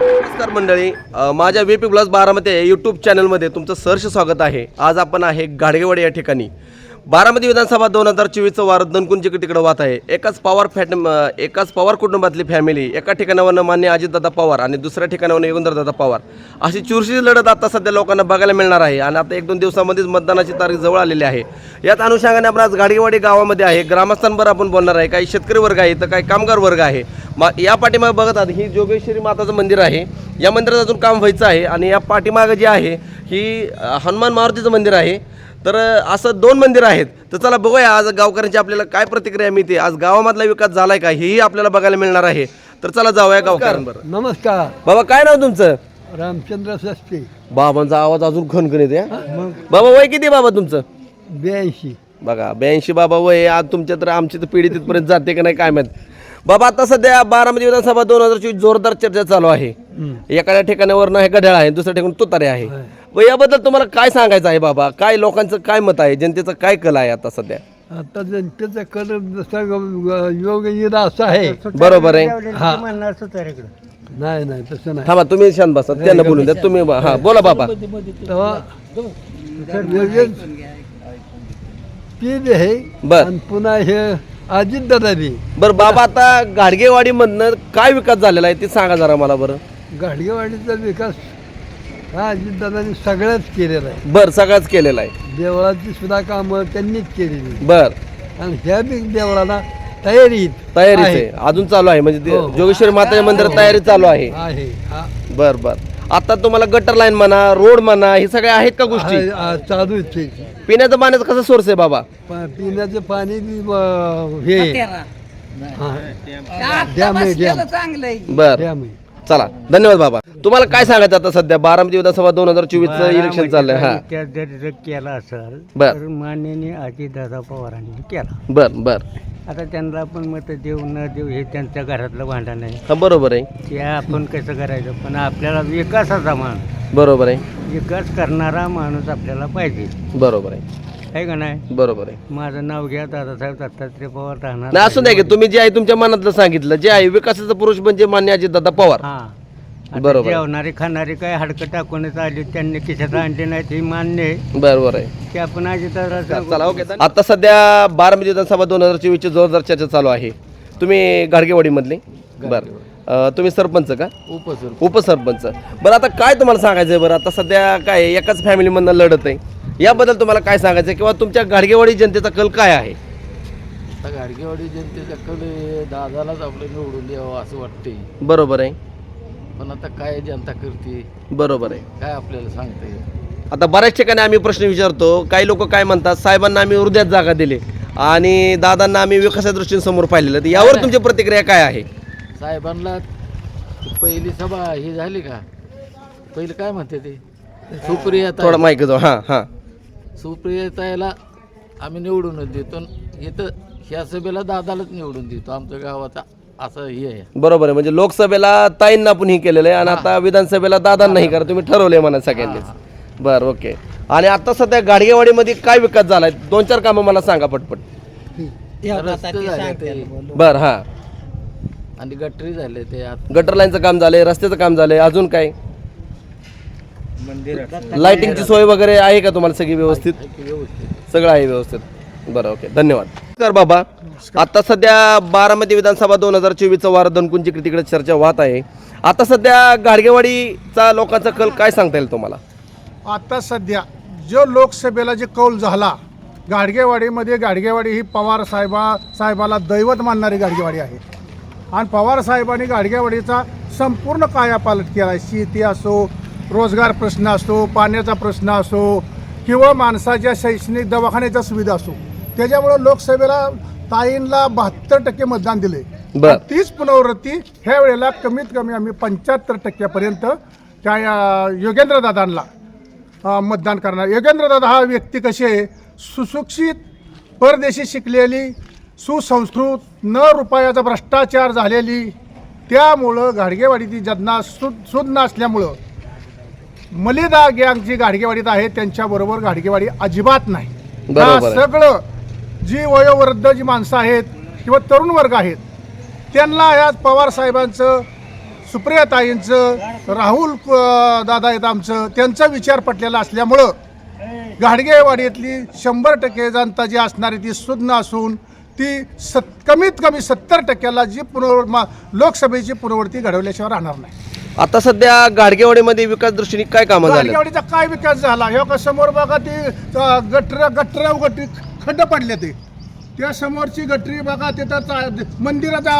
नमस्कार मंडळी. माझ्या व्ही पी प्लस बारामध्ये यूट्यूब चॅनलमध्ये तुमचं सहर्ष स्वागत आहे. आज आपण आहे गाडगेवाडी या ठिकाणी. बारामती विधानसभा दोन हजार चोवीसचं वार दणकुंची तिकडं वाहत आहे. एकाच पवार फॅट एकाच पवार कुटुंबातली फॅमिली एका ठिकाणावरनं मान्य अजितदादा पवार आणि दुसऱ्या ठिकाणावरून योगेंद्रदादा पवार. अशी चुरशीची लढत आता सध्या लोकांना बघायला मिळणार आहे आणि आता एक दोन दिवसामध्येच मतदानाची तारीख जवळ आलेली आहे. याच अनुषंगाने आपण आज गाडगेवाडी गावामध्ये आहे. ग्रामस्थांवर आपण बोलणार आहे. काही शेतकरी वर्ग आहे तर काही कामगार वर्ग आहे. मा या पाठीमागे बघत आहात ही जोगेश्वरी माताचं मंदिर आहे. या मंदिरात अजून काम व्हायचं आहे आणि या पाठीमागं जे आहे ही हनुमान मारुतीचं मंदिर आहे. तर असं दोन मंदिर आहेत. तर चला बघूया आज गावकऱ्यांची आपल्याला काय प्रतिक्रिया मिळते. आज गावामधला विकास झालाय का? हेही आपल्याला बघायला मिळणार आहे. तर चला जाऊया गावकऱ्यांबरोबर नमस्कार. बाबा काय नाव तुमचं? रामचंद्र सस्ते. बाबांचा आवाज अजून खणखणीत आहे बाबा वय किती बाबा तुमचं? ब्याऐंशी. बघा ब्याऐंशी बाबा वय. आज तुमच्या तर आमची तर पिढी तिथपर्यंत जाते का नाही काय माहीत. बाबा आता सध्या बारामती विधानसभा दोन हजार चोवीस जोरदार चर्चा चालू आहे. एखाद्या ठिकाणावर हे गढाळ आहे दुसऱ्या ठिकाणी तुतारे आहे. व याबद्दल तुम्हाला काय सांगायचं आहे बाबा? काय लोकांचं काय मत आहे? जनतेचं काय कल आहे आता सध्या? आता जनतेचा कल जसा योग असा आहे. बरोबर आहे. हा. नाही नाही तसं नाही. थांबा तुम्ही शांत बसा. त्यांना बोलून द्या. तुम्ही हा बोला बाबा. तेव्हा योगेश ती बी आहे बर. आणि पुन्हा हे अजितदादा बी बरं बाबा आता गाडगेवाडीमधनं काय विकास झालेला आहे ते सांगा जरा मला बरं. गाडगेवाडीचा विकास हा अजितदादांनी सगळ्याच केलेला आहे. बर सगळाच केलेला आहे. देवळाची सुद्धा कामं त्यांनीच केलेली बर. आणि ह्या बी देवळाला तयारीत तयारीच आहे. अजून चालू आहे. म्हणजे ते हो. जोगेश्वरी माताच्या मंदिरात तयारी चालू आहे आहे. हा. बर बर. आता तुम्हाला गटर लाईन म्हणा रोड म्हणा हे सगळे आहेत का गोष्टी? आ, चालूच आहे पिण्याचं पाण्याचं कसं सोर्स आहे बाबा? प- पिण्याचं पाणी बी अं, हे. हा. डॅम आहे डॅम. बर. डॅम आहे. चला धन्यवाद बाबा. तुम्हाला काय सांगायचं आता सध्या? बारामती विधानसभा दोन हजार चोवीस इलेक्शन चाललंय हा. त्या जर जर केला असेल बर. तर मान्याने अजितदादा पवारांनी केला. बर बर. आता त्यांना आपण मत देऊ न देऊ हे त्यांच्या घरातलं भांडण आहे. हा बरोबर आहे. ते आपण कसं करायचं? पण आपल्याला विकासाचा माणूस बरोबर आहे. विकास करणारा माणूस आपल्याला पाहिजे. बरोबर आहे. आहे का नाही? बरोबर आहे. माझं नाव घ्या दादासाहेब दत्तात्रय पवार राहणार. नाही असं नाही की तुम्ही जे आहे तुमच्या मनातलं सांगितलं. जे आहे विकासाचा पुरुष म्हणजे मान्य अजित दादा पवार. हा. आता बरोबर. जेवणारे खाणारे काय हडकं टाकूनच आले त्यांनी खिशात आणले नाहीत हे मान्य आहे. बरोबर आहे. की आपण चला ओके आता सध्या बारामती विधानसभा दोन हजार चोवीसची जोरदार चर्चा चालू आहे. तुम्ही गाडगेवाडी मधले बरं. अं, तुम्ही सरपंच का? उपसर उपसरपंच. बरं आता काय तुम्हाला सांगायचं आहे बरं? आता सध्या काय आहे, एकाच फॅमिलीमधनं लढत आहे. याबद्दल तुम्हाला काय सांगायचं किंवा तुमच्या गाडगेवाडी जनतेचा कल काय आहे? आता गाडगेवाडी जनतेच्याकडे दादालाच आपलं निवडून द्यावं असं वाटते बरोबर आहे. पण आता काय जनता करते? बरोबर आहे. काय आपल्याला सांगते आता बऱ्याच ठिकाणी आम्ही प्रश्न विचारतो. काही लोक काय म्हणतात साहेबांना आम्ही हृदयात जागा दिली आणि दादांना आम्ही विकासाच्या दृष्टीने समोर पाहिलेलं. तर यावर तुमची प्रतिक्रिया काय आहे? साहेबांना पहिली सभा ही झाली का? पहिलं काय म्हणते ते? सुप्रियता थोडं माहिती जाऊ हां हां. सुप्रियताला आम्ही निवडूनच देतो आणि इथं ह्या सभेला दादालाच निवडून देतो. आमच्या गावाचा असं हे आहे. बरोबर आहे. म्हणजे लोकसभेला ताईंना पण ही केलेलं आहे आणि आता विधानसभेला दादांनाही करा. तुम्ही ठरवले म्हणा सगळ्यांनीच. बरं ओके. आणि आता सध्या गाडगेवाडीमध्ये काय विकास झालाय? दोन चार कामं मला सांगा पटपट. बरं हां. आणि गटरी झाले ते आत. गटर लाईनचं काम झालंय रस्त्याचं काम झालंय. अजून काय? लाइटिंगची सोय वगैरे आहे का तुम्हाला सगळी व्यवस्थित? सगळं आहे व्यवस्थित. बरं ओके धन्यवाद. तर बाबा. आता सध्या बारामती विधानसभा दोन हजार चोवीसचा वार दणकुंची तिकडे चर्चा वाहत आहे. आता सध्या गाडगेवाडीचा लोकांचा कल काय सांगता येईल तुम्हाला? आता सध्या जो लोकसभेला जे कौल झाला गाडगेवाडीमध्ये गाडगेवाडी ही पवार साहेबा साहेबाला दैवत मानणारी गाडगेवाडी आहे. आणि पवार साहेबांनी गाडगेवाडीचा संपूर्ण कायापालट केला आहे शेती असो रोजगार प्रश्न असो पाण्याचा प्रश्न असो किंवा माणसाच्या शैक्षणिक दवाखान्याच्या सुविधा असो त्याच्यामुळं लोकसभेला ताईंना बहात्तर टक्के मतदान दिले. तीच पुनरावृत्ती ह्या वेळेला कमीत कमी आम्ही पंच्याहत्तर टक्क्यापर्यंत त्या योगेंद्र दादांना मतदान करणार. योगेंद्रदादा हा व्यक्ती कशी आहे? सुशिक्षित परदेशी शिकलेली सुसंस्कृत न रुपयाचा भ्रष्टाचार झालेली. त्यामुळं गाडगेवाडीची जदना सुद सुज्ञ असल्यामुळं मलिदा गँग जी गाडगेवाडीत आहे त्यांच्याबरोबर गाडगेवाडी अजिबात नाही बरोबर या आहे. सगळं जी वयोवृद्ध जी माणसं आहेत किंवा तरुण वर्ग आहेत त्यांना या पवार साहेबांचं सुप्रियाताईंचं राहुल अ, दादा आहेत आमचं त्यांचा विचार पटलेला असल्यामुळं गाडगेवाडीतली शंभर टक्के जनता जी असणारी ती सुज्ञ असून ती सत कमीत कमी सत्तर टक्क्याला जी पुनर् मा- लोकसभेची पुनर्वृत्ती घडवल्याशिवाय राहणार नाही आता सध्या गाडगेवाडीमध्ये विकास दृष्टीने काय कामं झाले? गाडगेवाडीचा काय विकास झाला? हे का समोर बघा ती गटर गटर गटरी खड्ड पडले ते. त्या समोरची गटरी बघा तिथं चा- मंदिराचा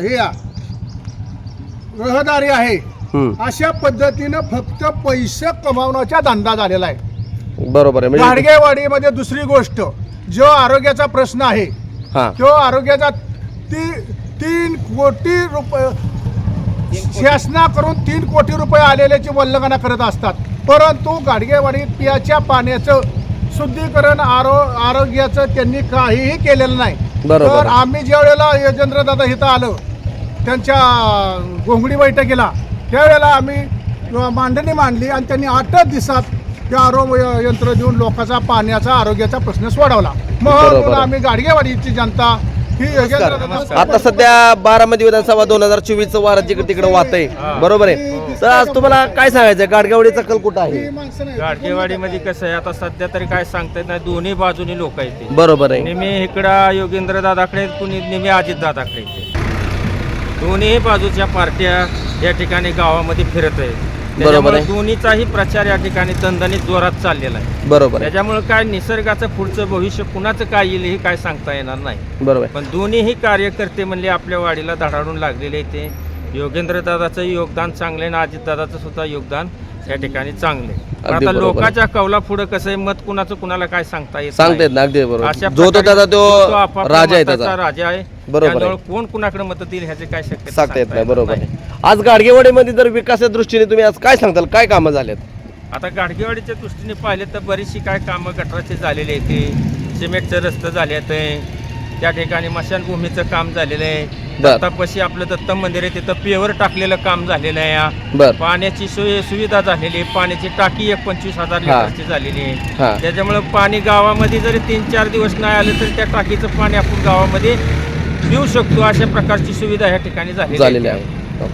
हे रहदारी आहे. अशा पद्धतीनं फक्त पैसे कमावण्याचा धंदा झालेला आहे. बरोबर आहे. म्हणजे गाडगेवाडीमध्ये दुसरी गोष्ट जो आरोग्याचा प्रश्न आहे हा. तो आरोग्याचा ती तीन कोटी रुपये शासनाकडून तीन कोटी रुपये आलेल्याची वल्लंघना करत असतात परंतु गाडगेवाडीत पियाच्या पाण्याचं शुद्धीकरण आरो आरोग्याचं त्यांनी काहीही केलेलं नाही. तर आम्ही ज्या वेळेला योगेंद्र दादा इथं आलो त्यांच्या घोंगडी बैठकीला त्यावेळेला आम्ही मांडणी मांडली आणि त्यांनी आठच दिवसात ते आरोग्य यंत्र देऊन लोकांचा पाण्याचा आरोग्याचा प्रश्न सोडवला. मग आम्ही गाडगेवाडीची जनता ही दादा आता सध्या बारामती विधानसभा दोन हजार चोवीस चं वार जिकडे तिकडे वाहत आहे बरोबर आहे. तर आज तुम्हाला काय सांगायचं गाडगेवाडीचा कल कुठं आहे? गाडगेवाडीमध्ये कसं आहे आता सध्या तरी काय सांगता येत नाही. दोन्ही बाजूनी लोक आहेत ते. बरोबर आहे. नेहमी इकडं योगेंद्र दादाकडे कुणी नेहमी अजित दादाकडे दोन्ही बाजूच्या पार्ट्या या ठिकाणी गावामध्ये फिरत आहेत. बरोबर त्याच्यामुळे आहे. दोन्हीचाही प्रचार या ठिकाणी दणदणीत जोरात चाललेला आहे. बरोबर आहे. त्याच्यामुळे काय निसर्गाचं पुढचं भविष्य कुणाचं काय येईल हे काय सांगता येणार नाही. बरोबर आहे. पण दोन्हीही कार्यकर्ते म्हणले आपल्या वाडीला धडाडून लागलेले ते. योगेंद्र दादाचं योगदान चांगले आणि अजित दादाचं सुद्धा योगदान. या ठिकाणी चांगले. आता बरोबर. लोकांच्या कौला पुढे कसं आहे मत कुणाचं कुणाला काय सांगता येत सांगता येत नाही. ना अगदी बरोबर. अशा जो तो प्रकारे त्याचा तो आपापल्या राजा आहे मताचा त्याचा. राजा आहे बरोबर आहे. त्यामुळे कोण कुणाकडे मत देईल ह्याचे काय शक्यता सांगता येत नाही बरोबर आहे. आज गाडगेवाडीमध्ये जर विकासाच्या दृष्टीने तुम्ही आज काय सांगताल काय कामं झालेत? आता गाडगेवाडीच्या दृष्टीने पाहिले तर बरीचशी काय कामं गटराचे झालेले आहेत. ते सिमेंटचं रस्तं झाले आहेत. त्या ठिकाणी मशानभूमीचं काम झालेलं आहे. बर. दत्तापाशी आपलं दत्त मंदिर आहे तिथं पेवर टाकलेलं काम झालेलं आहे या. बर पाण्याची सोय सुविधा झालेली आहे पाण्याची टाकी एक पंचवीस हजार हा. लिटरची झालेली हा. आहे त्याच्यामुळे पाणी गावामध्ये जरी तीन चार दिवस नाही आलं तरी त्या टाकीचं पाणी आपण गावामध्ये देऊ शकतो अशा प्रकारची सुविधा या ठिकाणी झालेली झालेले आहे.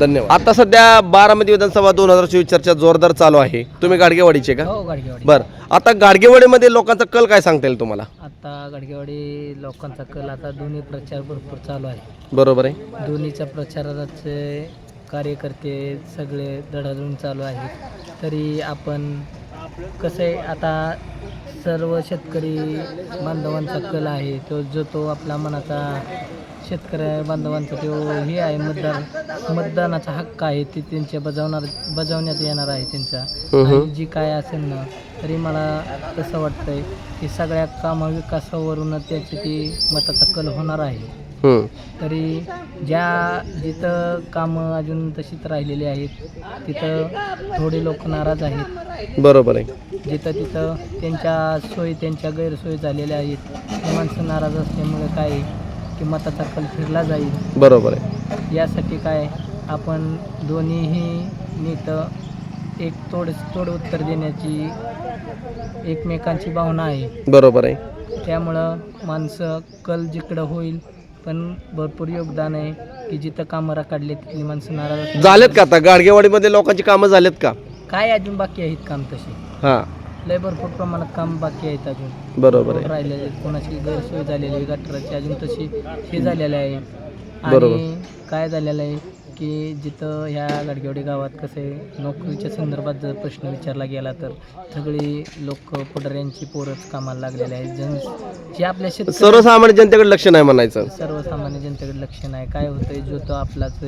धन्यवाद. आता सध्या बारामती विधानसभा दोन हजार चोवीस चर्चा जोरदार चालू आहे. तुम्ही गाडगेवाडीचे का? हो गाडगेवाडी. बर. आता गाडगेवाडीमध्ये लोकांचा कल काय सांगता येईल तुम्हाला? आता गाडगेवाडी लोकांचा कल आता दोन्ही प्रचार भरपूर चालू आहे. बरोबर आहे. दोन्हीच्या प्रचाराचे कार्यकर्ते सगळे धडाधून चालू आहेत. तरी आपण कसं आहे आता सर्व शेतकरी बांधवांचा कल आहे तो जो तो आपला मनाचा शेतकरी बांधवांचा तो हे आहे मतदान मतदानाचा हक्क आहे ते त्यांच्या बजावणार बजावण्यात येणार आहे त्यांचा. आणि जी काय असेल ना तरी मला तसं वाटतंय की सगळ्या कामा विकासावरूनच त्याची ती मताचा कल होणार आहे. तरी ज्या जिथं कामं अजून तशीच राहिलेली आहेत तिथं थोडे लोक नाराज आहेत. बरोबर आहे. जिथं तिथं त्यांच्या सोयी त्यांच्या गैरसोयी झालेल्या आहेत. माणसं नाराज असल्यामुळे काय की मताचा कल फिरला जाईल. बरोबर आहे. यासाठी काय आपण दोन्हीही नीत एक तोड तोड उत्तर देण्याची एकमेकांची भावना आहे. बरोबर आहे. त्यामुळं माणसं कल जिकडं होईल पण भरपूर योगदान आहे की जिथं कामं काढले तिथली माणसं नाराज. झालेत का आता? गाडगेवाडीमध्ये लोकांची कामं झालेत का? काय अजून बाकी आहेत काम तसे हा. लय भरपूर प्रमाणात काम बाकी आहेत अजून. बरोबर आहे. राहिलेले आहेत, कोणाची गैरसोय झालेली आहे गटराची अजून तशी हे झालेलं आहे. आणि काय झालेलं आहे की जिथं ह्या गाडगेवाडी गावात कसं आहे नोकरीच्या संदर्भात जर प्रश्न विचारला गेला तर सगळी लोक पुढाऱ्यांची पोरच कामाला लागलेले आहेत. जन जे आपल्या शेतकरी सर्वसामान्य जनतेकडे लक्ष नाही म्हणायचं. सर्वसामान्य जनतेकडे लक्ष नाही. काय होतंय? जो तो आपलाच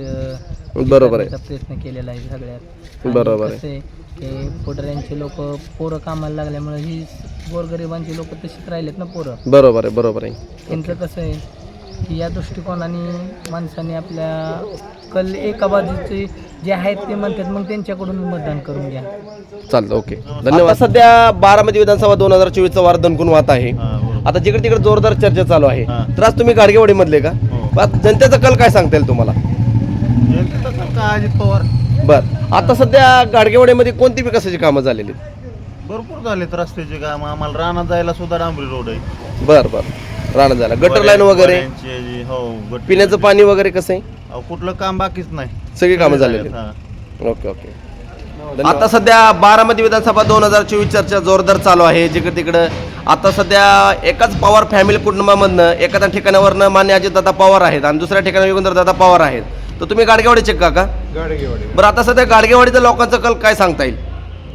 बरोबर आहे. प्रयत्न केलेला आहे सगळ्यात. बरोबर आहे. की पुढाऱ्यांचे लोक पोरं कामाला लागल्यामुळे ही गोरगरिबांची लोक तशीच राहिलेत ना पोरं. बरोबर आहे बरोबर आहे. त्यांचं कसं आहे की या दृष्टिकोनाने माणसाने आपल्या कल एका बाजूचे जे आहेत ते म्हणतात मग त्यांच्याकडून मतदान करून घ्या. चालतं ओके. धन्यवाद. सध्या बारामती विधानसभा दोन हजार चोवीसचा वार दणकून वाहत आहे. आता जिकडे तिकडे जोरदार चर्चा चालू आहे. तर आज तुम्ही गाडगेवाडी मधले का आता जनतेचा कल काय सांगता येईल तुम्हाला? अजित पवार. बर. आता सध्या गाडगेवाडीमध्ये कोणती विकासाची कामं झालेली? भरपूर झालेत रस्त्याचे काम. आम्हाला रानात जायला सुद्धा डांबरी रोड आहे. बर बर. राहणं झालं गटर लाईन वगैरे? हो गट- पिण्याचं पाणी वगैरे कसं आहे? अहो, कुठलं काम बाकीच नाही. सगळी कामं झालेली हा. Okay okay. आता सध्या बारामती विधानसभा दोन हजार चोवीस चर्चा जोरदार चालू आहे. जिकडे तिकडं आता सध्या एकाच पवार फॅमिली कुटुंबामधनं एखाद्या ठिकाणावरनं मान्य अजितदादा पवार आहेत आणि दुसऱ्या ठिकाणी योगेंद्रदादा पवार आहेत. तर तुम्ही गाडगेवाडीचे का का? गाडगेवाडी. बरं आता सध्या गाडगेवाडीचा लोकांचा कल काय सांगता येईल?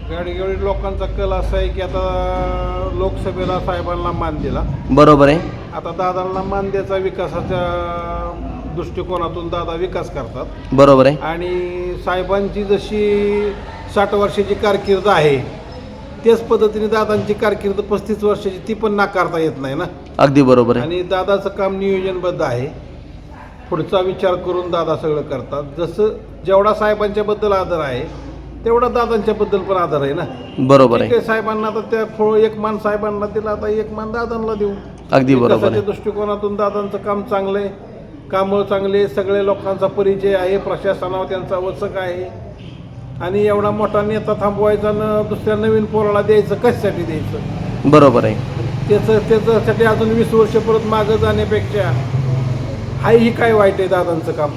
गाडगेवाडी लोकांचा कल असा आहे की आता लोकसभेला साहेबांना मान दिला. बरोबर आहे. आता दादांना मान द्यायचा विकासाच्या दृष्टिकोनातून दादा विकास करतात. बरोबर आहे. आणि साहेबांची जशी साठ वर्षाची कारकीर्द आहे त्याच पद्धतीने दादांची कारकीर्द पस्तीस वर्षाची ती पण नाकारता येत नाही ना. अगदी बरोबर आहे. आणि दादाचं काम नियोजनबद्ध आहे. पुढचा विचार करून दादा सगळं करतात. जसं जेवढा साहेबांच्याबद्दल आदर आहे तेवढा दादांच्याबद्दल पण आदर आहे ना? बरोबर आहे. साहेबांना तर त्या थोडं एक मान साहेबांना दिला आता एक मान दादांना देऊ. अगदी बरोबर दृष्टिकोनातून दादांचं काम चांगलं आहे? कामं चांगले सगळे लोकांचा परिचय आहे प्रशासनावर त्यांचा वचक आहे. आणि एवढा मोठा नेता थांबवायचा न दुसऱ्या नवीन पोराला द्यायचं कशासाठी द्यायचं? बरोबर आहे. त्याचं त्याच्यासाठी अजून वीस वर्ष परत मागं जाण्यापेक्षा हाय ही काय वाईट आहे दादांचं काम?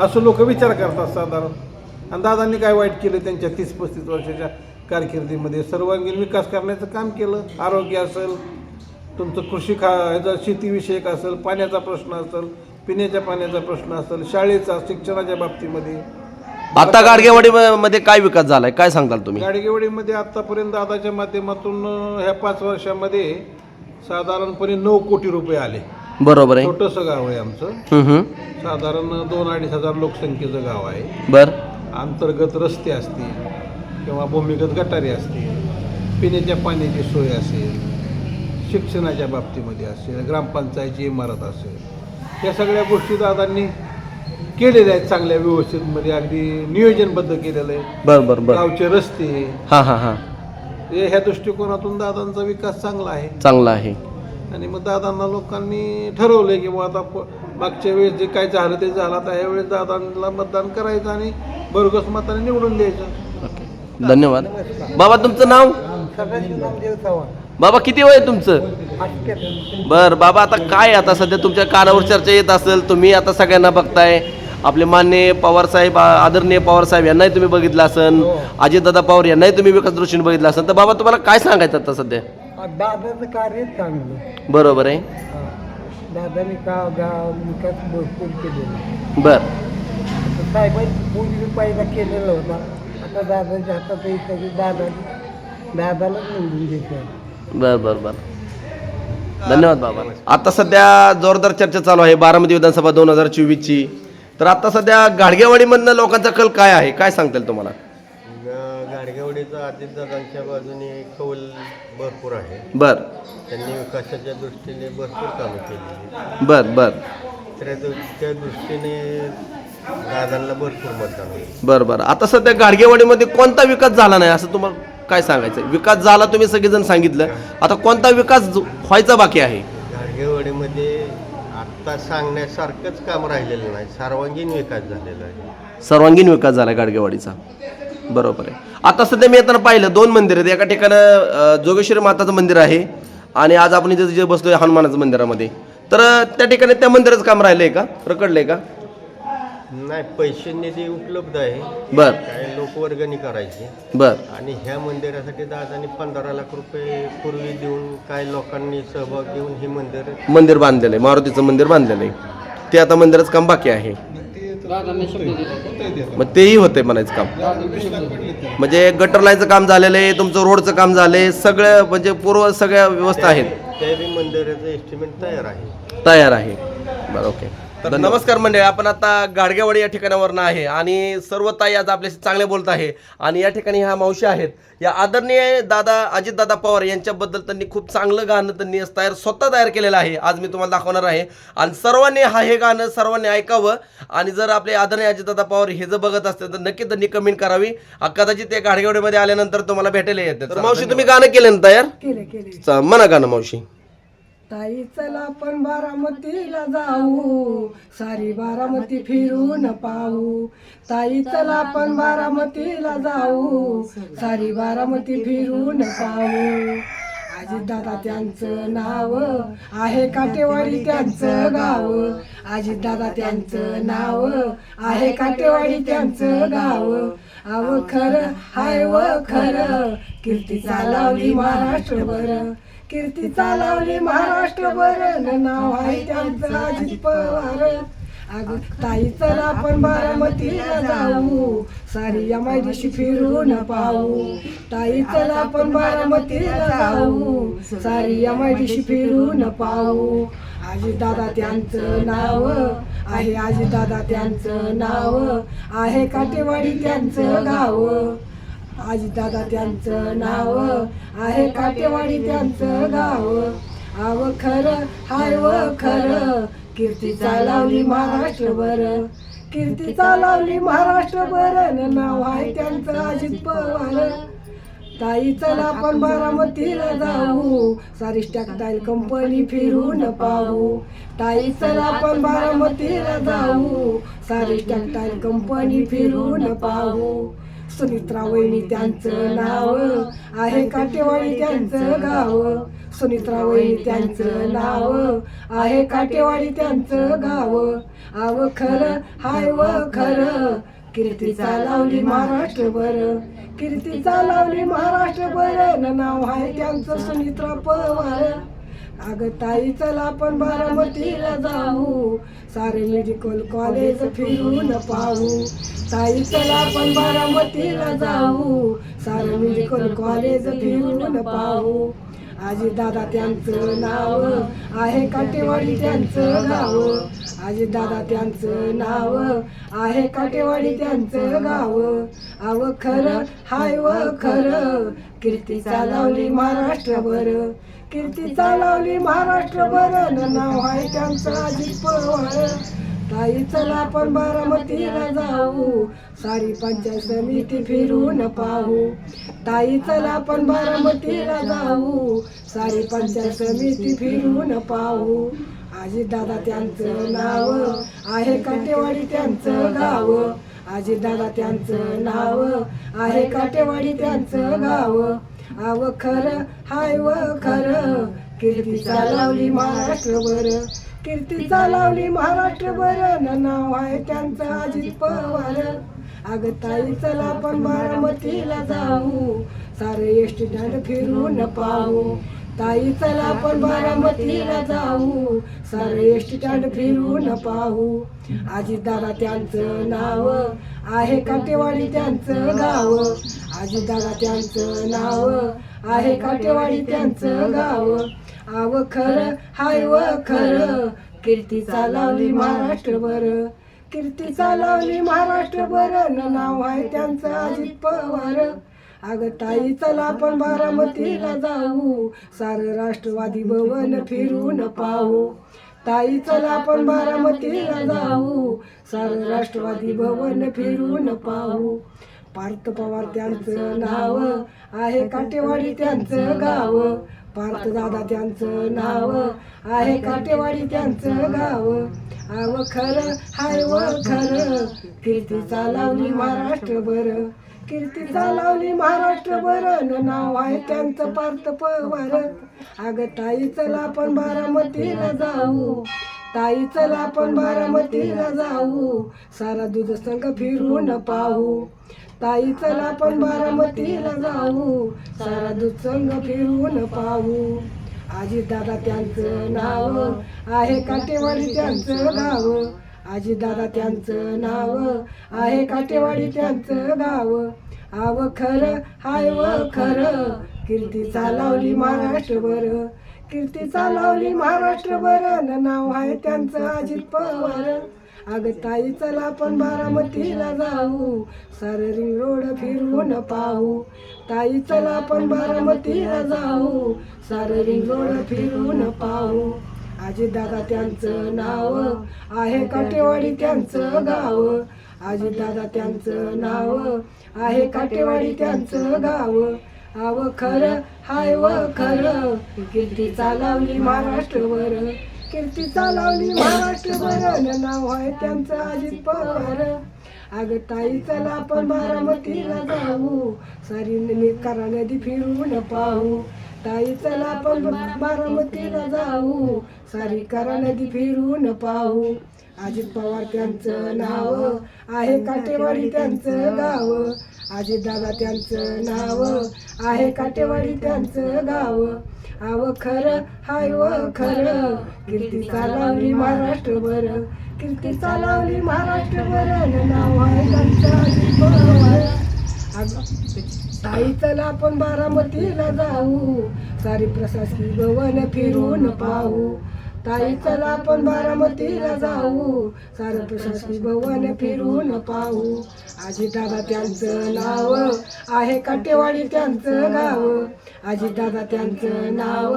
असं लोक विचार करतात साधारण. आणि दादांनी काय वाईट केलं त्यांच्या तीस पस्तीस वर्षाच्या कारकिर्दीमध्ये? सर्वांगीण विकास करण्याचं काम केलं. आरोग्य असेल तुमचं कृषी खा ह्याचा शेतीविषयक असेल पाण्याचा प्रश्न असेल पिण्याच्या पाण्याचा प्रश्न असेल शाळेचा शिक्षणाच्या बाबतीमध्ये. आता गाडगेवाडी मध्ये काय विकास झालाय? काय सांगताल तुम्ही? गाडगेवाडीमध्ये आतापर्यंत दादाच्या माध्यमातून ह्या पाच वर्षामध्ये साधारणपणे नऊ कोटी रुपये आले. बरोबर आहे. छोटंसं गाव आहे आमचं. हम्म, हम्म. साधारण दोन अडीच हजार लोकसंख्येचं गाव आहे. बर. अंतर्गत रस्ते असतील किंवा भूमिगत गटारे असतील पिण्याच्या पाण्याची सोय असेल शिक्षणाच्या बाबतीमध्ये असेल ग्रामपंचायतची इमारत असेल या सगळ्या गोष्टी दादांनी केलेल्या आहेत चांगल्या व्यवस्थितमध्ये. अगदी नियोजनबद्ध केलेलं आहे. बर बर बर. गावचे रस्ते. हा हा हा. हे ह्या दृष्टिकोनातून दादांचा विकास चांगला आहे. चांगला आहे. आणि मग दादांना लोकांनी ठरवलंय की बुवा आता प- मागच्या वेळेस जे काय झालं ते झालं. आता ह्यावेळेस दादांना मतदान करायचं आणि भरघोस मताने निवडून द्यायचं. ओके. धन्यवाद. बाबा तुमचं नाव? बाबा किती वय आहे तुमचं? बर बाबा आता काय आता सध्या तुमच्या कानावर चर्चा येत असेल तुम्ही आता सगळ्यांना बघताय. आपले मान्य पवार साहेब आ- आदरणीय पवार साहेब यांनाही तुम्ही बघितलं असन. अजितदादा पवार यांनाही तुम्ही विकास दृष्टीने बघितलं असेल तर बाबा तुम्हाला काय सांगायचं आता सध्या? दादाचं कार्य चांगलं. बरोबर आहे. दादाने का गाव विकास भरपूर केलेला बर. साहेबांनी पूर्वी पहिला केलेला होता. आता दादाच्या हातात हे सगळी दादा दादालाच निवडून द्यायचं बर बर बर. धन्यवाद बाबा. आता सध्या जोरदार चर्चा चालू आहे बारामती विधानसभा दोन हजार चोवीसची. तर आता सध्या गाडगेवाडीमधनं लोकांचा कल काय आहे? काय सांगतील तुम्हाला? गाडगेवाडीचा अजितदादांच्या बाजूने कौल भरपूर आहे. बर. त्यांनी विकासाच्या दृष्टीने भरपूर कामं केली बर बर. त्या- त्या दृष्टीने दादांना भरपूर मतदान होईल. बर बर. आता सध्या गाडगेवाडीमध्ये कोणता विकास झाला नाही असं तुम्हाला काय सांगायचं विकास झाला तुम्ही सगळेजण सांगितलं. आता कोणता विकास व्हायचा बाकी आहे? गाडगेवाडीमध्ये आत्ता सांगण्यासारखंच काम राहिलेलं नाही. सर्वांगीण विकास झालेला आहे. सर्वांगीण विकास झाला गाडगेवाडीचा. बरोबर आहे. आता सध्या मी येताना पाहिलं दोन मंदिर आहेत. एका ठिकाणं जोगेश्वरी माताचं मंदिर आहे आणि आज आपण इथे जे बसलोय हनुमानाचं मंदिरामध्ये. तर त्या ठिकाणी त्या मंदिराचं काम राहिलंय का? रकडलंय का? नाही पैसे निधी उपलब्ध आहे बर. काय लोकवर्गणी करायची. बर. आणि ह्या मंदिरासाठी दादांनी पंधरा लाख रुपये पूर्वी देऊन काय लोकांनी सहभाग घेऊन हे मंदिर मंदिर बांधलेलं आहे. मारुतीचं मंदिर बांधलेलं आहे. ते आता मंदिराचं काम बाकी आहे. मग तेही होते म्हणायचं काम. म्हणजे गटर लाईनचं काम झालेलं आहे तुमचं रोडचं काम झालंय सगळं म्हणजे पूर्व सगळ्या व्यवस्था आहेत. मंदिराचं एस्टिमेट तयार आहे. तयार आहे. बरं ओके तर नमस्कार मंडळी आपण आता गाडगेवाडी या ठिकाणावरनं आहे आणि सर्व ताई आज आपल्याशी चांगले बोलत आहे. आणि या ठिकाणी ह्या मावशी आहेत. या आदरणीय दादा अजितदादा पवार यांच्याबद्दल त्यांनी खूप चांगलं गाणं त्यांनी तयार स्वतः तयार केलेलं आहे. आज मी तुम्हाला दाखवणार आहे. आणि सर्वांनी हा हे गाणं सर्वांनी ऐकावं. आणि जर आपले आदरणीय अजितदादा पवार हे जर बघत असतील तर नक्की त्यांनी कमेंट करावी. कदाचित ते गाडगेवाडीमध्ये आल्यानंतर तुम्हाला भेटायला येते तर मावशी तुम्ही गाणं केलं ना तयार? म्हणा गाणं मावशी. ताई चला आपण बारामतीला जाऊ. सारी बारामती फिरून पाहू. ताई चला आपण बारामतीला जाऊ. सारी बारामती फिरून पाहू. अजितदादा त्यांचं नाव आहे काटेवाडी त्यांचं गाव. अजितदादा त्यांचं नाव आहे काटेवाडी त्यांचं गाव. अव खरं हाय व खरं कीर्ती महाराष्ट्र महाराष्ट्रभर. कीर्ती चालवली महाराष्ट्रभर. नाव आहे त्यांचं अजित पवार. अगं ताई चला आपण बारामतीला जाऊ. सारी एमआयडीशी फिरून पाहू. ताई चला आपण बारामतीला जाऊ. सारी एमआयडीशी फिरून पाहू. आजी दादा त्यांचं नाव आहे आजी दादा त्यांचं नाव आहे काटेवाडी त्यांचं गाव. आजी दादा त्यांचं नाव आहे काटेवाडी त्यांचं गाव. आव खरं हाय व खरं कीर्ती चालवली महाराष्ट्रभर. कीर्ती चालावली महाराष्ट्रभर न नाव आहे त्यांचं अजित पवार. ताई चला आपण बारामतीला जाऊ. सारी टेक्सटाईल कंपनी फिरून पाहू. ताई चला आपण बारामतीला जाऊ. सारी टेक्सटाईल कंपनी फिरून पाहू. सुनित्रा वहिनी त्यांचं नाव आहे काटेवाडी त्यांचं गाव. सुनित्रा वहिनी त्यांचं नाव आहे काटेवाडी त्यांचं गाव. आव खरं हाय व खरं. कीर्तीचा लावली महाराष्ट्र महाराष्ट्रभर. कीर्तीचा लावली महाराष्ट्रभर. न नाव आहे त्यांचं सुनित्रा पवार. अगं ताई चला आपण बारामतीला जाऊ. सारे मेडिकल कॉलेज फिरून पाहू. ताई चला आपण बारामतीला जाऊ. सारे मेडिकल कॉलेज फिरून पाहू. आजी दादा त्यांचं नाव आहे काटेवाडी त्यांचं गाव. आजी दादा त्यांचं नाव आहे काटेवाडी त्यांचं गाव. आव खरं हाय व खरं कीर्ती चालवली महाराष्ट्रभर. कीर्ती चालवली महाराष्ट्रभर. न नाव आहे त्यांचं अजित पवार. ताई चला आपण बारामतीला जाऊ. सारी पंचायत समिती फिरून पाहू. ताई चला आपण बारामतीला जाऊ. सारी पंचायत समिती फिरून पाहू. आजी दादा त्यांचं नाव आहे काटेवाडी त्यांचं गाव. आजी दादा त्यांचं नाव आहे काटेवाडी त्यांचं गाव. आव खरं हाय व खरं. कीर्ती चालवली महाराष्ट्रभर. कीर्ती चालवली महाराष्ट्रभर. न नाव आहे त्यांचं अजित पवार. अग ताई चला आपण बारामतीला जाऊ. सारे एस टी स्टँड फिरून पाहू. ताई चला आपण बारामतीला जाऊ. सारे स्टँड फिरून पाहू. आजी दादा त्यांचं नाव आहे काटेवाडी त्यांचं गाव. आजी दादा त्यांचं नाव आहे काटेवाडी त्यांचं गाव. आव खरं हाय व खरं कीर्ती चालवली महाराष्ट्रभर. कीर्ती चालवली महाराष्ट्रभर न नाव आहे त्यांचं अजित पवार. अगं ताई चला आपण बारामतीला जाऊ. सारं राष्ट्रवादी भवन फिरून पाहू. ताई चला आपण बारामतीला जाऊ. सारं राष्ट्रवादी भवन फिरून पाहू. पार्थ पवार त्यांचं नाव आहे काटेवाडी त्यांचं गाव. पार्थ दादा त्यांचं नाव आहे काटेवाडी त्यांचं गाव. आव खरं हाय व खरं. कीर्ती चालवली महाराष्ट्रभर. कीर्ती चालवली महाराष्ट्रभर न नाव आहे त्यांचं पार्थ पवार. अगं ताई चला आपण बारामतीला जाऊ. ताई चला आपण बारामतीला जाऊ. सारा दूध संघ फिरून पाहू. ताई चला आपण बारामतीला जाऊ. सारा दूध संघ फिरून पाहू. आजी दादा त्यांचं नाव आहे काटेवाडी त्यांचं गाव. आजी दादा त्यांचं नाव आहे काटेवाडी त्यांचं गाव. आव खरं हाय व खरं कीर्ती चालवली महाराष्ट्रभर. कीर्ती चालवली महाराष्ट्रभर न नाव आहे त्यांचं अजित पवार. अगं ताई चला आपण बारामतीला जाऊ. सारं रिंग रोड फिरून पाहू. ताई चला आपण बारामतीला जाऊ. सारं रिंग रोड फिरून पाहू. आजी दादा त्यांचं नाव आहे काटेवाडी त्यांचं गाव. आजी दादा त्यांचं नाव आहे काटेवाडी त्यांचं गाव. आव खरं हाय व खरं कीर्ती चालवली महाराष्ट्रवर कीर्ती चालवली महाराष्ट्रभर नाव आहे त्यांचं अजित पवार. अगं ताई चला आपण बारामतीला जाऊ. सारी करा नदी फिरून पाहू. ताई चला आपण बारामतीला जाऊ. सारी करा नदी फिरून पाहू. अजित पवार त्यांचं नाव आहे काटेवाडी त्यांचं गाव. अजित दादा त्यांचं नाव आहे काटेवाडी त्यांचं गाव. आव खरं हाय व खरं. कीर्ती चालवली महाराष्ट्रभर. कीर्ती चालवली महाराष्ट्रभर. नाव आहे त्यांचं अजित पवार. ताई चला आपण बारामतीला जाऊ. सारी प्रशासकी भवन फिरून पाहू. ताई चला आपण बारामतीला जाऊ. सारं प्रशासकी भवन फिरून पाहू. आजी दादा त्यांचं नाव आहे काटेवाडी त्यांचं गाव. आजी दादा त्यांचं नाव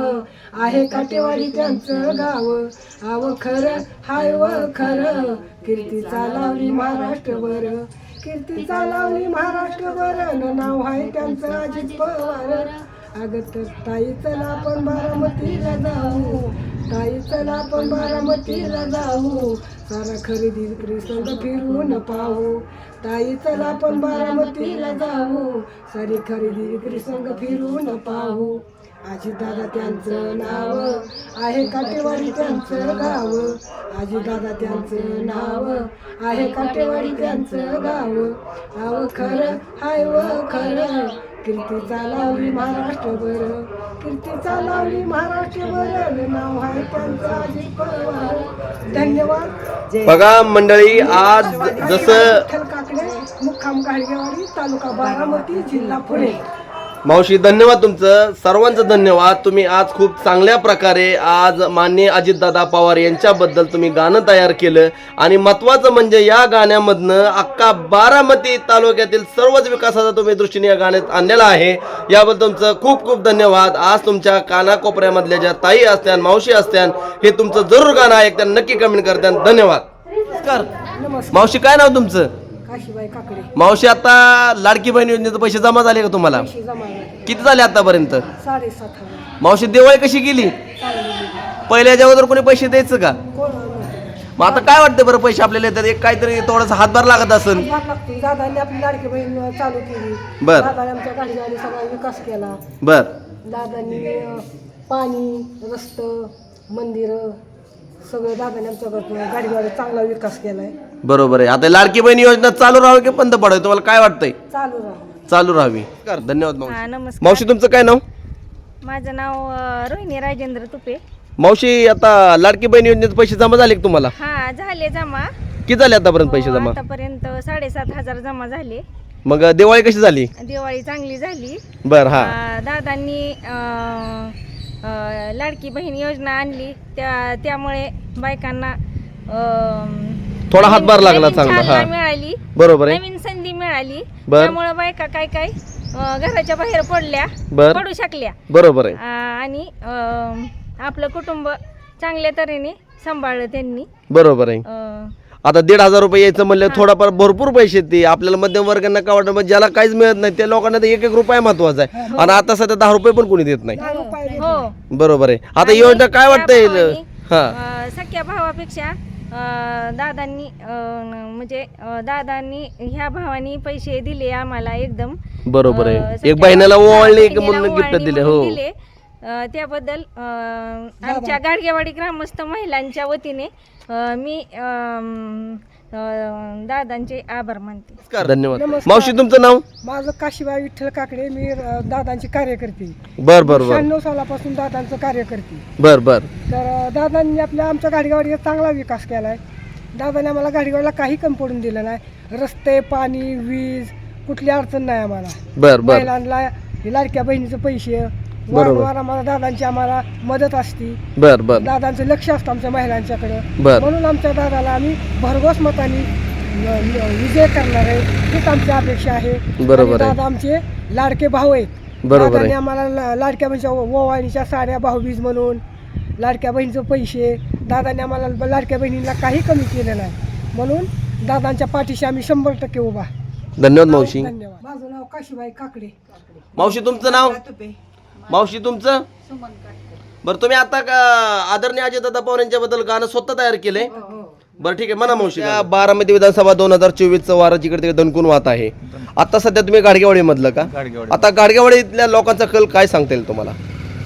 आहे काटेवाडी त्यांचं गाव. आव खरं हाय व खरं कीर्ती चालावली महाराष्ट्रभर. कीर्ती लावणी महाराष्ट्रभर नाव आहे त्यांचं अजित पवार. अगं तर ताई चला आपण बारामतीला जाऊ. ताई चला आपण बारामतीला जाऊ. सारा खरेदी विक्री फिरून पाहू. ताई चला आपण बारामतीला जाऊ. सारी खरेदी विक्री फिरून पाहू. आजी दादा त्यांचं नाव आहे काटेवाडी त्यांचं गाव. आजी दादा त्यांचं नाव आहे काटेवाडी त्यांचं गाव. आव खरं हाय व खरं कीर्ती चालवली महाराष्ट्रभर. कीर्ती चालवली महाराष्ट्रभर नाव आहे त्यांचं अजित पवार. धन्यवाद. बघा मंडळी आज जसं मुक्काम गाडगेवाडी तालुका बारामती जिल्हा पुणे. मावशी धन्यवाद तुमचं. सर्वांचं धन्यवाद. तुम्ही आज खूप चांगल्या प्रकारे आज माननीय अजितदादा पवार यांच्याबद्दल तुम्ही गाणं तयार केलं. आणि महत्त्वाचं म्हणजे या गाण्यामधनं अख्खा बारामती तालुक्यातील सर्वच विकासाचा तुम्ही दृष्टीने या गाण्यात आणलेला आहे. याबद्दल तुमचं खूप खूप धन्यवाद. आज तुमच्या कानाकोपऱ्यामधल्या ज्या ताई असत्यान मावशी असत्यान हे तुमचं जरूर गाणं ऐकत्यान नक्की कमेंट करत्यान धन्यवाद. नमस्कार. मावशी काय नाव तुमचं? काकडे. मावशी आता लाडकी बहीण योजनेचे पैसे जमा झाले का तुम्हाला? पैसे जमा झाले. किती झाले आतापर्यंत? साडेसात हजार. मावशी दिवाळी कशी गेली? चांगली पहिल्या अगोदर कोणी पैसे द्यायचं का? कोण. मग आता काय वाटतं बरं पैसे आपल्याला येतात? एक काहीतरी थोडासा हातभार लागत असेल. हातभार लागतो. दादांनी आपली लाडकी बहीण चालू केली. बर. दादाने आमच्या सगळा विकास केला. बर. दादांनी अं, पाणी रस्त मंदिर सगळं दादाने आमच्या गाडीगाडी चांगला विकास केलाय. बरोबर आहे. आता लाडकी बहीण योजना चालू राहावी की बंद पडावी? तुम्हाला काय वाटतंय? चालू राहू चालू राहावी. धन्यवाद हा मावशी नमस्कार. मावशी तुमचं काय नाव? माझं नाव अ, रोहिणी राजेंद्र तुपे. मावशी आता लाडकी बहीण योजनेचे पैसे जमा झाले का तुम्हाला? हा झाले जमा. किती झाले आतापर्यंत पैसे हो, जमा? आतापर्यंत साडेसात हजार जमा झाले. मग दिवाळी कशी झाली? दिवाळी चांगली झाली. बर हा. अ, दादांनी अ, अ, लाडकी बहीण योजना आणली. त्या त्यामुळे बायकांना अ, थोडा हातभार लागला नवीन चांगला, चालना हा. मिळाली. बरोबर आहे. नवीन संधी मिळाली. बर. त्यामुळे बायका काय काय अ, घराच्या बाहेर पडल्या बर. पडू शकल्या. बरोबर आहे. आणि अ, आपलं कुटुंब चांगल्या तऱ्हेने सांभाळलं त्यांनी. बरोबर आहे. अ, आता दीड हजार रुपये यायचं म्हणलं थोडाफार भरपूर पैसे ते. आपल्याला मध्यम वर्गांना काय वाटतं मग ज्याला काहीच मिळत नाही त्या लोकांना तर एक एक रुपया महत्त्वाचा आहे. आणि आता सध्या दहा रुपये पण कोणी देत नाही. हो. बरोबर आहे. आता योजना काय वाटतंय? हा. अ, सख्या भावापेक्षा दादांनी अ, म्हणजे दादांनी ह्या भावानी पैसे दिले आम्हाला एकदम. बरोबर आहे. एक बहिणीला ओवाळली एक गिफ्ट दिले हो. दिले. त्याबद्दल अ, आमच्या गाडगेवाडी ग्रामस्थ महिलांच्या वतीने मी अ, दादांचे आभार मानते. नमस्कार. धन्यवाद. नमस्कार. मावशी तुमचं नाव? माझं काशीबाई विठ्ठल काकडे. मी अं, दादांची कार्यकर्ती. बर बर बर. शहाण्णव सालापासून दादांचं कार्य करते बर बर. तर अं, दादांनी आपल्या आमच्या गाडीगाडीचा चांगला विकास केला आहे दादाने आम्हाला गाडीगाडीला काही कमी पडून दिलं नाही. रस्ते पाणी वीज कुठली अडचण नाही आम्हाला. बर बर. महिलांना हे लाडक्या बहिणीचे पैसे बरोबर. वारंवार आम्हाला दादांची आम्हाला मदत असती. बर बर. दादांचं लक्ष असतं आमच्या महिलांच्याकडे. बर. म्हणून आमच्या दादाला आम्ही भरघोस मताने अं, विजय करणार आहे हीच आमची अपेक्षा आहे. बरोबर आणि आहे. दादा आमचे लाडके भाऊ आहेत. बरोबर दादाने आम्हाला ला- लाडक्या बहिणीच्या ओवाळणीच्या साड्या भाऊबीज म्हणून लाडक्या बहिणीचे पैसे दादाने आम्हाला लाडक्या बहिणीला काही कमी केलं नाही. म्हणून दादांच्या पाठीशी आम्ही शंभर टक्के उभा. धन्यवाद मावशी. धन्यवाद. माझं नाव काशीबाई काकडे. मावशी तुमचं नाव? मावशी तुमचं? बरं तुम्ही आता का आदरणीय अजयदादा पवार यांच्याबद्दल गाणं स्वतः तयार केलंय? बरं ठीक आहे. म्हणा मावशी या बारामती विधानसभा दोन हजार चोवीसचं वारा जिकडे तिकडे दणकून वाहत आहे. आता सध्या तुम्ही गाडगेवाडी मधलं का? गाडगेवाडी. आता गाडगेवाडीतल्या लोकांचा कल काय सांगता येईल तुम्हाला?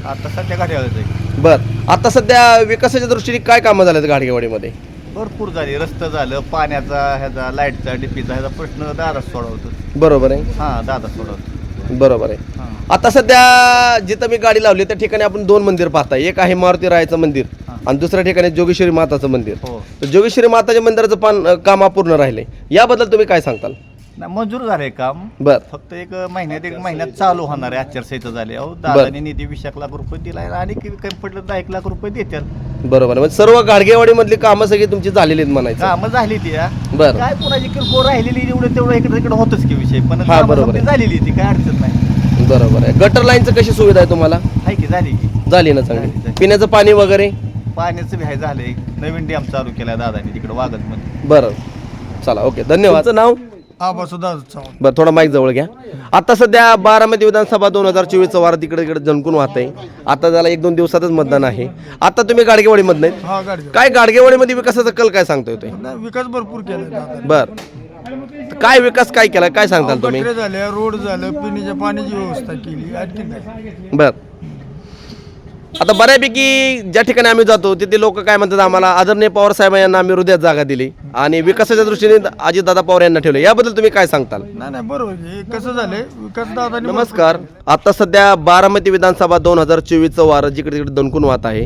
आता सध्या आहे. बर आता सध्या विकासाच्या दृष्टीने काय कामं झालेत गाडगेवाडीमध्ये? भरपूर झाली. रस्तं झालं पाण्याचा ह्याचा लाईटचा डीपीचा ह्याचा प्रश्न दादा सोडवतो बरोबर आहे. हां दादा सोडवतो बरोबर आहे. आता सध्या जिथं मी गाडी लावली त्या ठिकाणी आपण दोन मंदिर पाहताय. एक आहे मारुती रायाचं मंदिर आणि दुसऱ्या ठिकाणी जोगेश्वरी माताचं मंदिर. हो. तर जोगेश्वरी माताच्या मंदिराचं पान काम अपूर्ण राहिले. याबद्दल तुम्ही काय सांगताल? नाही मंजूर झालंय काम. बर. फक्त एक महिन्यात एक महिन्यात चालू होणार आहे आचारसंहिता झाली. अहो दादाने निधी वीस एक लाख रुपये दिलाय आणि कि- कमी पडलं दहा एक लाख रुपये देतात बरोबर म्हणजे सर्व गाडगेवाडीमधली कामं सगळी तुमची झालेली आहेत म्हणायचं. कामं झाली ती हा. बरं. काय कोणाची किरकोळ राहिलेली एवढं तेवढं इकडे तिकडे होतच की विषय. पण हा, कामं बरोबर आहे. झालेली ती काय अडचण नाही. बरोबर आहे. गटर लाईनचं कशी सुविधा आहे तुम्हाला? आहे की झाली की. झाली ना झाली, चांगली. झाली. पिण्याचं पाणी वगैरे? पाण्याचं बी झालंय. नवीन डॅम चालू केलाय दादानी तिकडे वागत मध्ये बरं. चला ओके. धन्यवाद. तुमचं नाव? आबा सुद्धा चव्हाण बरं थोडा माईक जवळ घ्या. आता सध्या बारामती विधानसभा दोन हजार चोवीसचं वार तिकडे तिकडे जणकून वाहत आहे आता त्याला एक दोन दिवसातच मतदान आहे. आता तुम्ही गाडगेवाडीमधनं आहेत. हा गाडी काय गाडगेवाडीमध्ये विकासाचा कल काय सांगतोय ते विकास भरपूर केला बर. काय विकास काय केला? काय सांगताल तुम्ही? गटरे झाले रोड झालं पिण्याच्या पाण्याची व्यवस्था केली आणखी काय? बर. आता बऱ्यापैकी ज्या ठिकाणी आम्ही जातो तिथे लोक काय म्हणतात आम्हाला आदरणीय पवार साहेब यांना आम्ही हृदयात जागा दिली आणि विकासाच्या दृष्टीने अजितदादा पवार यांना ठेवले. याबद्दल तुम्ही काय सांगताल? नाही नाही बरोबर. आहे. कसं झालंय? विकास दादा नमस्कार. आता सध्या बारामती विधानसभा दोन हजार चोवीसचं वार जिकडे तिकडे दणकून वाहत आहे.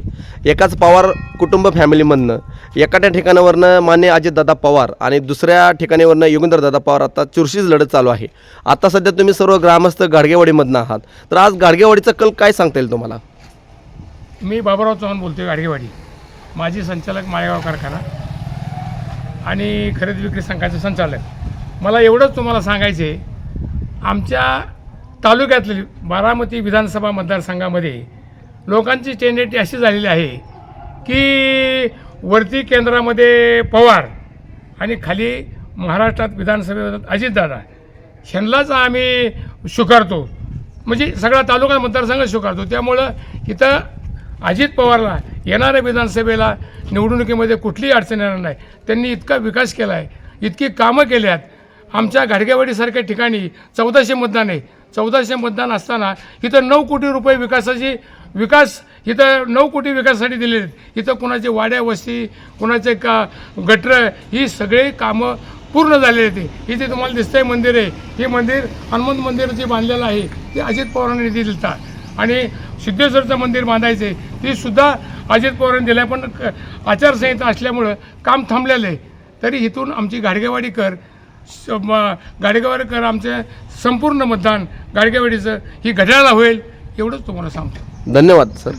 एकाच पवार कुटुंब फॅमिलीमधनं एखाद्या ठिकाणावरनं मान्य अजितदादा पवार आणि दुसऱ्या ठिकाणीवरनं योगेंद्रदादा पवार आता चुरशीच लढत चालू आहे. आता सध्या तुम्ही सर्व ग्रामस्थ गाडगेवाडीमधनं आहात. तर आज गाडगेवाडीचं कल काय सांगता येईल तुम्हाला? मी बाबुराव चव्हाण बोलतो आहे गाडगेवाडी. माजी संचालक माळेगाव कारखाना आणि खरेदी विक्री संघाचे संचालक. मला एवढंच तुम्हाला सांगायचे आमच्या तालुक्यातली बारामती विधानसभा मतदारसंघामध्ये लोकांची टेंडेटी अशी झालेली आहे की वरती केंद्रामध्ये पवार आणि खाली महाराष्ट्रात विधानसभेत अजितदादा. ह्यांनाच आम्ही स्वीकारतो. म्हणजे सगळा तालुका मतदारसंघ स्वीकारतो. त्यामुळं इथं अजित पवारला येणाऱ्या विधानसभेला निवडणुकीमध्ये कुठलीही अडचण येणार नाही. त्यांनी इतका विकास केला आहे इतकी कामं केली आहेत आमच्या घाडगेवाडीसारख्या ठिकाणी चौदाशे मतदान आहे. चौदाशे मतदान असताना इथं नऊ कोटी रुपये विकासाची विकास इथं नऊ कोटी विकासासाठी दिलेले आहेत. इथं कुणाचे वाड्या वस्ती कुणाचे का गटर ही सगळी कामं पूर्ण झालेले ते इथे तुम्हाला दिसतंय मंदिर आहे. हे मंदिर हनुमंत मंदिर जे बांधलेलं आहे. ते अजित पवारांनी दिलं दिलता आणि सिद्धेश्वरचं मंदिर बांधायचं आहे तीसुद्धा अजित पवारांनी दिलं आहे पण क- आचारसंहिता असल्यामुळं काम थांबलेलं आहे. तरी इथून आमची गाडगेवाडीकर स- म- गाडगेवाडीकर आमचे संपूर्ण मतदान गाडगेवाडीचं ही घड्याळाला होईल एवढंच तुम्हाला सांगतो. धन्यवाद सर.